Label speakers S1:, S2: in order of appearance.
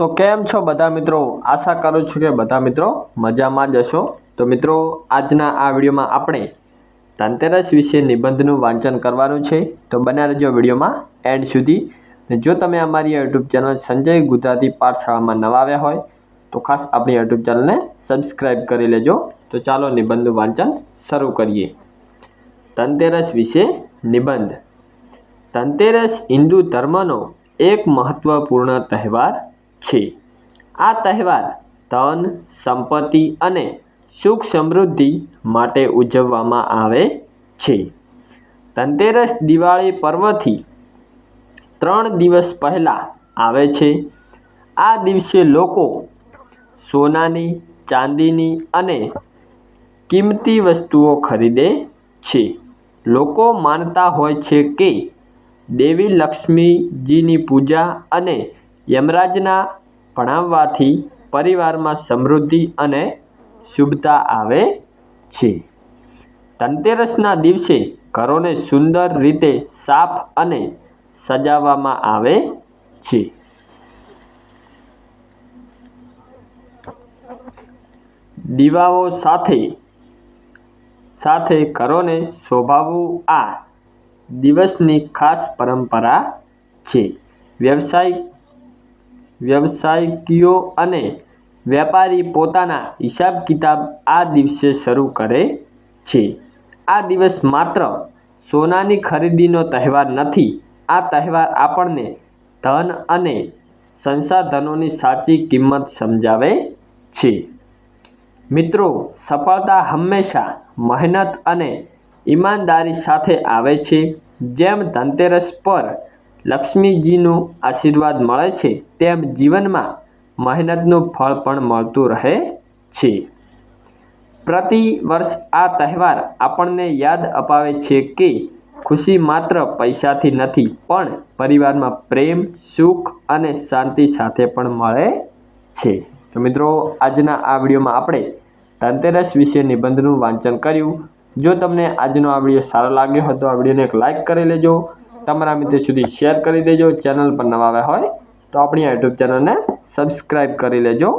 S1: તો કેમ છો બધા મિત્રો? આશા કરું છું કે બધા મિત્રો મજામાં જ હશો. તો મિત્રો, આજના આ વિડીયોમાં આપણે ધનતેરસ વિશે નિબંધનું વાંચન કરવાનું છે. તો બન્યા રહેજો વિડીયોમાં એન્ડ સુધી. જો તમે અમારી યુટ્યુબ ચેનલ સંજય ગુજરાતી પાઠશાળામાં નવા આવ્યા હોય, તો ખાસ આપણી યુટ્યુબ ચેનલને સબસ્ક્રાઈબ કરી લેજો. તો ચાલો નિબંધનું વાંચન શરૂ કરીએ. ધનતેરસ વિશે નિબંધ. ધનતેરસ હિન્દુ ધર્મનો એક મહત્વપૂર્ણ તહેવાર છે. આ તહેવાર ધન, સંપત્તિ અને સુખ સમૃદ્ધિ માટે ઉજવવામાં આવે છે. ધનતેરસ દિવાળી પર્વથી ત્રણ દિવસ પહેલાં આવે છે. આ દિવસે લોકો સોનાની, ચાંદીની અને કિંમતી વસ્તુઓ ખરીદે છે. લોકો માનતા હોય છે કે દેવી લક્ષ્મીજીની પૂજા અને યમરાજના ભણાવવાથી પરિવારમાં સમૃદ્ધિ અને શુભતા આવે છે. ધનતેરસના દિવસે ઘરોને સુંદર રીતે સાફ અને સજાવવામાં આવે છે. દીવાઓ સાથે સાથે ઘરોને શોભાવવું આ દિવસની ખાસ પરંપરા છે. વ્યવસાય વ્યવસાયિકીઓ અને વેપારી પોતાના હિસાબ કિતાબ આ દિવસે શરૂ કરે છે. આ દિવસ માત્ર સોનાની ખરીદીનો તહેવાર નથી. આ તહેવાર આપણને ધન અને સંસાધનોની સાચી કિંમત સમજાવે છે. મિત્રો, સફળતા હંમેશા મહેનત અને ઈમાનદારી સાથે આવે છે. જેમ ધનતેરસ પર લક્ષ્મીજીનું આશીર્વાદ મળે છે, તેમ જીવનમાં મહેનતનું ફળ પણ મળતું રહે છે. પ્રતિ વર્ષ આ તહેવાર આપણને યાદ અપાવે છે કે ખુશી માત્ર પૈસાથી નથી, પણ પરિવારમાં પ્રેમ, સુખ અને શાંતિ સાથે પણ મળે છે. તો મિત્રો, આજના આ વિડીયોમાં આપણે ધનતેરસ વિશે નિબંધનું વાંચન કર્યું. જો તમને આજનો આ વીડિયો સારો લાગ્યો હોય તો આ વિડીયોને એક લાઇક કરી લેજો. તમારા મિત્રો સુધી શેર કરી દેજો. ચેનલ પર નવા આવ્યા હોય તો આપણી યુટ્યુબ ચેનલને સબસ્ક્રાઈબ કરી લેજો.